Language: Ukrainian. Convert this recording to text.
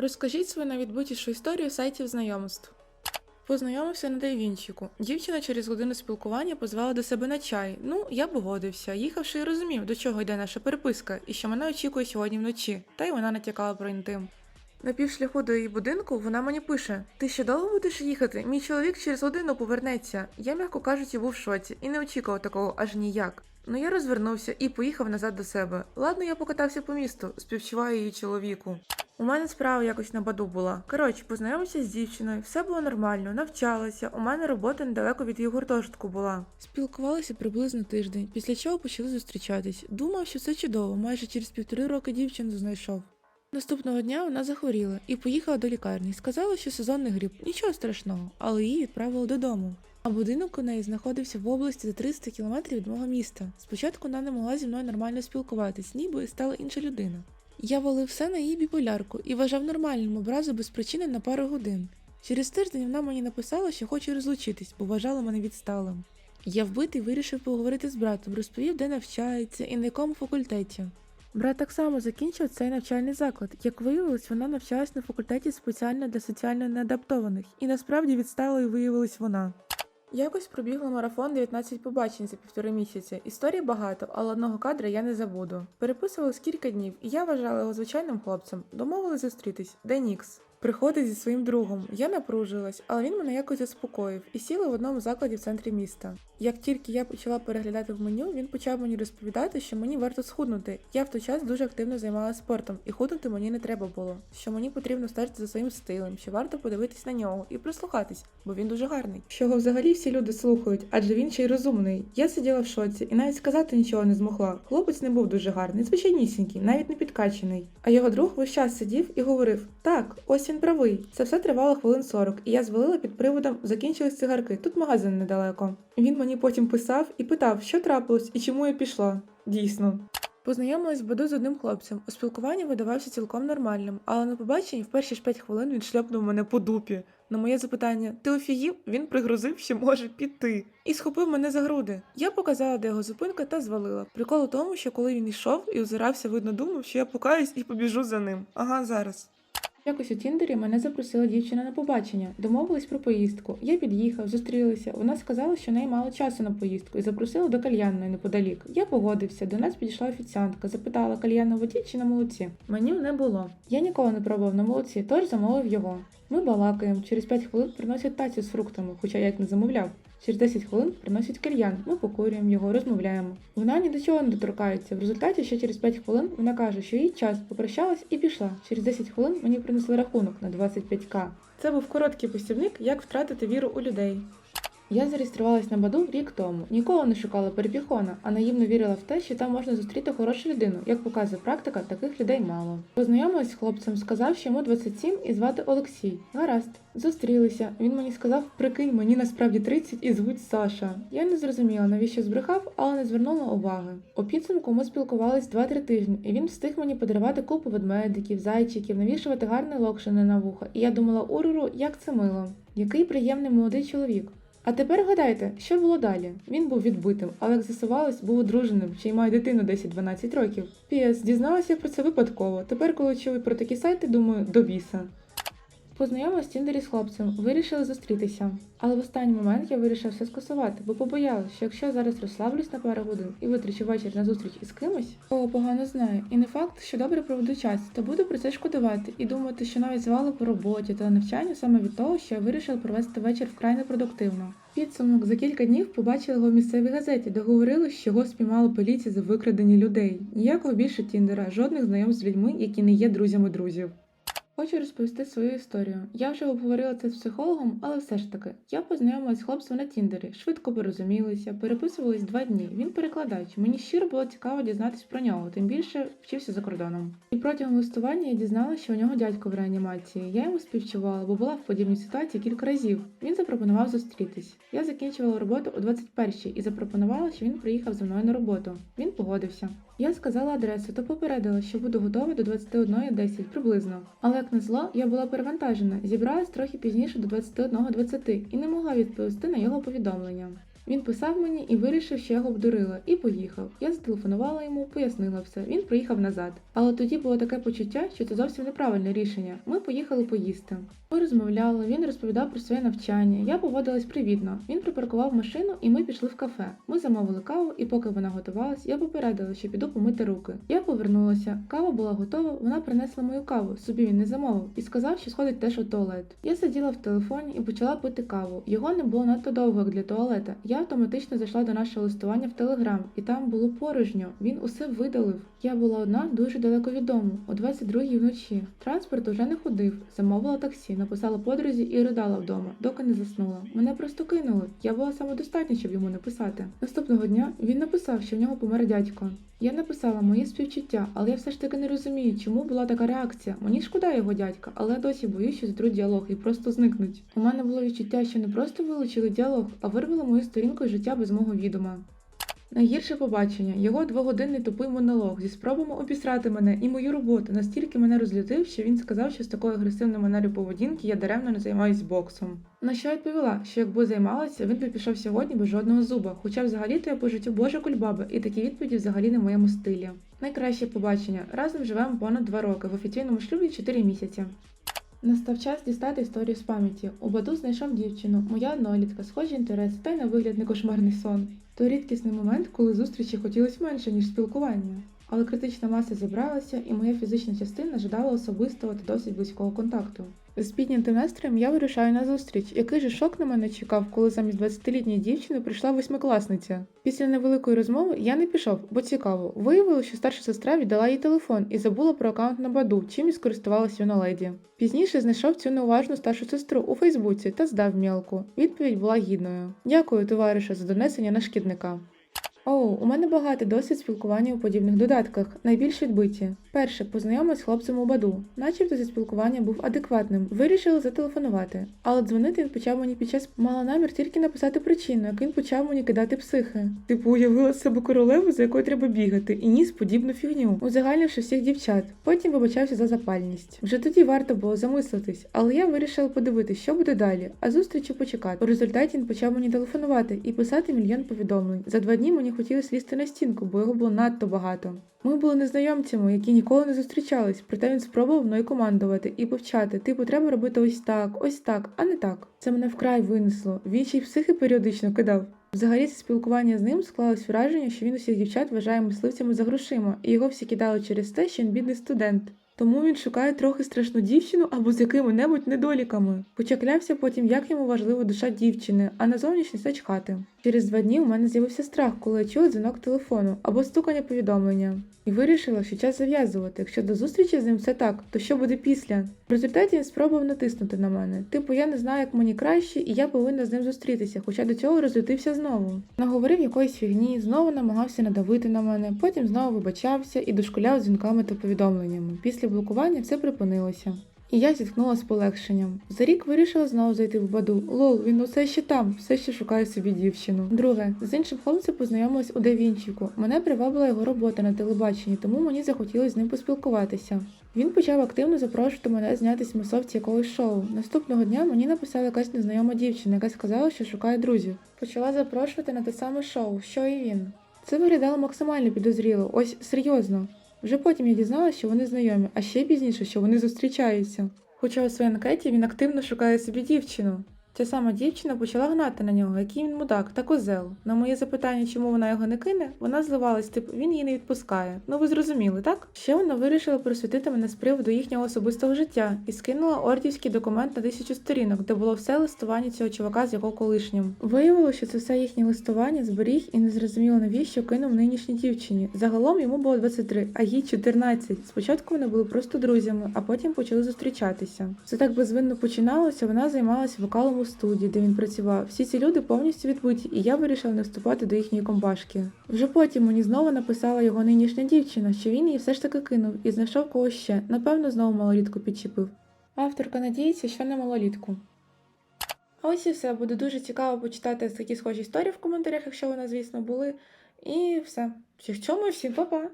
Розкажіть свою найвідбутішу історію сайтів знайомств. Познайомився на дайвінчику. Дівчина через годину спілкування позвала до себе на чай. Ну, я погодився. Їхавши, і розумів, до чого йде наша переписка і що мене очікує сьогодні вночі, та й вона натякала про інтим. На півшляху до її будинку вона мені пише: Ти ще довго будеш їхати? Мій чоловік через годину повернеться. Я, м'яко кажучи, був в шоці і не очікував такого аж ніяк. Ну я розвернувся і поїхав назад до себе. Ладно, я покатався по місту, співчуваю її чоловіку. У мене справа якось на баду була. Коротше, познайомився з дівчиною, все було нормально, навчалася. У мене робота недалеко від її гуртожитку була. Спілкувалися приблизно тиждень, після чого почали зустрічатись. Думав, що все чудово, майже через півтори роки дівчину знайшов. Наступного дня вона захворіла і поїхала до лікарні. Сказала, що сезонний грип, нічого страшного, але її відправили додому. А будинок у неї знаходився в області за 300 кілометрів від мого міста. Спочатку вона не могла зі мною нормально спілкуватись, ніби стала інша людина. Я валив все на її біполярку і вважав нормальним образу без причини на пару годин. Через тиждень вона мені написала, що хоче розлучитись, бо вважала мене відсталим. Я вбитий вирішив поговорити з братом, розповів, де навчається і на якому факультеті. Брат так само закінчив цей навчальний заклад. Як виявилось, вона навчалась на факультеті спеціально для соціально неадаптованих, і насправді відсталою виявилась вона. Якось пробігла марафон 19 побачень за півтори місяці. Історій багато, але одного кадра я не забуду. Переписувались кілька днів, і я вважала його звичайним хлопцем. Домовились зустрітись. Де Нікс? Приходить зі своїм другом. Я напружилась, але він мене якось заспокоїв і сіли в одному закладі в центрі міста. Як тільки я почала переглядати в меню, він почав мені розповідати, що мені варто схуднути. Я в той час дуже активно займалася спортом, і худнути мені не треба було. Що мені потрібно стежити за своїм стилем, що варто подивитись на нього і прислухатись, бо він дуже гарний. Що взагалі всі люди слухають, адже він ще й розумний. Я сиділа в шоці і навіть сказати нічого не змогла. Хлопець не був дуже гарний, звичайнісінький, навіть не підкачений. А його друг весь час сидів і говорив: Так, ось він правий. Це все тривало хвилин 40, і я звалила під приводом, закінчились цигарки. Тут магазин недалеко. Він мені потім писав і питав, що трапилось і чому я пішла. Дійсно. Познайомилась в Баду з одним хлопцем. У спілкуванні видавався цілком нормальним, але на побаченні в перші ж п'ять хвилин він шльопнув мене по дупі. На моє запитання Ти офігів? Він пригрозив, що може піти, і схопив мене за груди. Я показала, де його зупинка, та звалила. Прикол у тому, що коли він йшов і озирався, видно, думав, що я покаюсь і побіжу за ним. Ага, зараз. Якось у Тіндері мене запросила дівчина на побачення, домовились про поїздку. Я під'їхав, зустрілися. Вона сказала, що в неї мало часу на поїздку і запросила до кальянної неподалік. Я погодився. До нас підійшла офіціантка, запитала кальян на воді чи на молоці. Меню не було. Я ніколи не пробував на молоці, тож замовив його. Ми балакаємо. Через 5 хвилин приносять тацю з фруктами, хоча я їх не замовляв. Через 10 хвилин приносять кальян. Ми покурюємо його, розмовляємо. Вона ні до чого не доторкається. В результаті ще через 5 хвилин вона каже, що їй час, попрощалась і пішла. Через 10 хвилин мені принесли рахунок на 25к. Це був короткий посівник, як втратити віру у людей. Я зареєструвалась на Баду рік тому. Ніколи не шукала перепіхона, а наївно вірила в те, що там можна зустріти хорошу людину. Як показує практика, таких людей мало. Познайомилась з хлопцем, сказав, що йому 27 і звати Олексій. Гаразд, зустрілися. Він мені сказав, прикинь, мені насправді 30 і звуть Саша. Я не зрозуміла, навіщо збрехав, але не звернула уваги. У підсумку ми спілкувались 2-3 тижні, і він встиг мені подарувати купу ведмедиків, зайчиків, навішувати гарне локшини на вуха. І я думала, уруру, як це мило. Який приємний молодий чоловік. А тепер гадайте, що було далі? Він був відбитим, але як з'ясувалось, був одруженим, ще й має дитину 10-12 років. Піс, дізналася про це випадково. Тепер, коли чую про такі сайти, думаю, до біса. Познайомилась в Тіндері з хлопцем, вирішили зустрітися. Але в останній момент я вирішила все скасувати, бо побоялась, що якщо я зараз розслаблюсь на пару годин і витрачу вечір на зустріч із кимось, кого погано знаю, і не факт, що добре проведу час, то буду про це шкодувати і думати, що навіть звали по роботі та навчанню саме від того, що я вирішила провести вечір вкрай непродуктивно. Підсумок за кілька днів побачила його в місцевій газеті, де говорили, що його спіймала поліція за викрадені людей. Ніякого більше тіндера, жодних знайомств з людьми, які не є друзями друзів. Хочу розповісти свою історію. Я вже обговорила це з психологом, але все ж таки, я познайомилась з хлопцем на Тіндері, швидко порозумілися, переписувались два дні. Він перекладач. Мені щиро було цікаво дізнатись про нього, тим більше вчився за кордоном. І протягом листування я дізналася, що у нього дядько в реанімації. Я йому співчувала, бо була в подібній ситуації кілька разів. Він запропонував зустрітись. Я закінчувала роботу о 21-й і запропонувала, що він приїхав зі мною на роботу. Він погодився. Я сказала адресу та попередила, що буду готова до 21.10 приблизно. Але як на зло, я була перевантажена, зібралась трохи пізніше до 21.20 і не могла відповісти на його повідомлення. Він писав мені і вирішив, що я його обдурила, і поїхав. Я зателефонувала йому, пояснила все. Він приїхав назад. Але тоді було таке почуття, що це зовсім неправильне рішення. Ми поїхали поїсти. Ми розмовляли, він розповідав про своє навчання. Я поводилась привітно. Він припаркував машину, і ми пішли в кафе. Ми замовили каву, і поки вона готувалась, я попередила, що піду помити руки. Я повернулася. Кава була готова. Вона принесла мою каву. Собі він не замовив і сказав, що сходить теж у туалет. Я сиділа в телефоні і почала пити каву. Його не було надто довго як для туалета. Я автоматично зайшла до нашого листування в телеграм, і там було порожньо. Він усе видалив. Я була одна дуже далеко від дому, о 22-й вночі. Транспорт уже не ходив. Замовила таксі, написала подрузі і ридала вдома, доки не заснула. Мене просто кинули. Я була самодостатня, щоб йому написати. Наступного дня він написав, що в нього помер дядько. Я написала мої співчуття, але я все ж таки не розумію, чому була така реакція. Мені шкода його дядька, але я досі боюсь, що затруть діалог і просто зникнуть. У мене було відчуття, що не просто вилучили діалог, а вирвали мою сторінку з життя без мого відома. Найгірше побачення його двогодинний тупий монолог зі спробами обісрати мене і мою роботу настільки мене розлютив, що він сказав, що з такою агресивною манерою поведінки я даремно не займаюсь боксом. На що я відповіла, що якби займалася, він би пішов сьогодні без жодного зуба, хоча взагалі-то я по життю божа кульбаба, і такі відповіді взагалі не в моєму стилі. Найкраще побачення. Разом живемо понад два роки, в офіційному шлюбі 4 місяці. Настав час дістати історію з пам'яті. У Баду знайшов дівчину, моя однолітка, схожі інтереси, та й на вигляд не кошмарний сон. То рідкісний момент, коли зустрічі хотілося менше, ніж спілкування. Але критична маса зібралася, і моя фізична частина жадала особистого та досить близького контакту. З піднятим настроєм я вирушаю на зустріч. Який же шок на мене чекав, коли замість 20-літньої дівчини прийшла восьмикласниця. Після невеликої розмови я не пішов, бо цікаво. Виявилося, що старша сестра віддала їй телефон і забула про аккаунт на баду, чим і скористувалась юна леді. Пізніше знайшов цю неуважну старшу сестру у Фейсбуці та здав мілку. Відповідь була гідною. Дякую, товарише, за донесення на шкідника. Оу, у мене багатий досвід спілкування у подібних додатках, найбільш відбиті. Перше, познайомилась з хлопцем у баду, начебто зі спілкування був адекватним, вирішили зателефонувати. Але дзвонити він почав мені під час мала намір тільки написати причину, як він почав мені кидати психи. Типу, уявила себе королеву, за якою треба бігати, і ніс подібну фігню, узагальнивши всіх дівчат. Потім вибачався за запальність. Вже тоді варто було замислитись, але я вирішила подивитись, що буде далі, а зустрічі почекати. У результаті він почав мені телефонувати і писати мільйон повідомлень. За два дні мені хотілося лізти на стінку, бо його було надто багато. Ми були незнайомцями, які ніколи не зустрічались, проте він спробував мною командувати і повчати, типу, треба робити ось так, ось так, а не так. Це мене вкрай винесло. Він ще й психи періодично кидав. Взагалі, це спілкування з ним склалось враження, що він усіх дівчат вважає мисливцями за грошима, і його всі кидали через те, що він бідний студент. Тому він шукає трохи страшну дівчину або з якими-небудь недоліками. Хоча клявся потім, як йому важлива душа дівчини, а на зовнішність зачхати. Через два дні у мене з'явився страх, коли я чула дзвінок телефону або стукання повідомлення. І вирішила, що час зав'язувати. Якщо до зустрічі з ним все так, то що буде після? В результаті він спробував натиснути на мене. Типу, я не знаю, як мені краще, і я повинна з ним зустрітися, хоча до цього розлютився знову. Наговорив якоїсь фігні, знову намагався надавити на мене, потім знову вибачався і дошкуляв дзвінками та повідомленнями. Після блокування все припинилося. І я зіткнула з полегшенням. За рік вирішила знову зайти в баду. Лол, він усе ще там, все ще шукає собі дівчину. Друге, з іншим хлопцем познайомилась у Девінчику. Мене привабила його робота на телебаченні, тому мені захотілося з ним поспілкуватися. Він почав активно запрошувати мене знятись в масовці якогось шоу. Наступного дня мені написала якась незнайома дівчина, яка сказала, що шукає друзів. Почала запрошувати на те саме шоу, що і він. Це виглядало максимально підозріло, ось серйозно. Вже потім я дізналася, що вони знайомі, а ще пізніше, що вони зустрічаються. Хоча у своїй анкеті він активно шукає собі дівчину. Ця сама дівчина почала гнати на нього, який він мудак та козел. На моє запитання, чому вона його не кине, вона зливалась, типу, він її не відпускає. Ну ви зрозуміли, так? Ще вона вирішила просвітити мене з приводу їхнього особистого життя і скинула ордівський документ на тисячу сторінок, де було все листування цього чувака з його колишнім. Виявилося, що це все їхнє листування зберіг і не зрозуміло навіщо кинув нинішній дівчині. Загалом йому було 23, а їй 14. Спочатку вони були просто друзями, а потім почали зустрічатися. Все так безвинно починалося. Вона займалася вокалом у студії, де він працював. Всі ці люди повністю відбиті, і я вирішила не вступати до їхньої компашки. Вже потім мені знову написала його нинішня дівчина, що він її все ж таки кинув і знайшов когось ще. Напевно, знову малолітку підчепив. Авторка надіється, що не малолітку. А ось і все. Буде дуже цікаво почитати такі схожі історії в коментарях, якщо вони, звісно, були. І все. Всіх чому, всім па-па!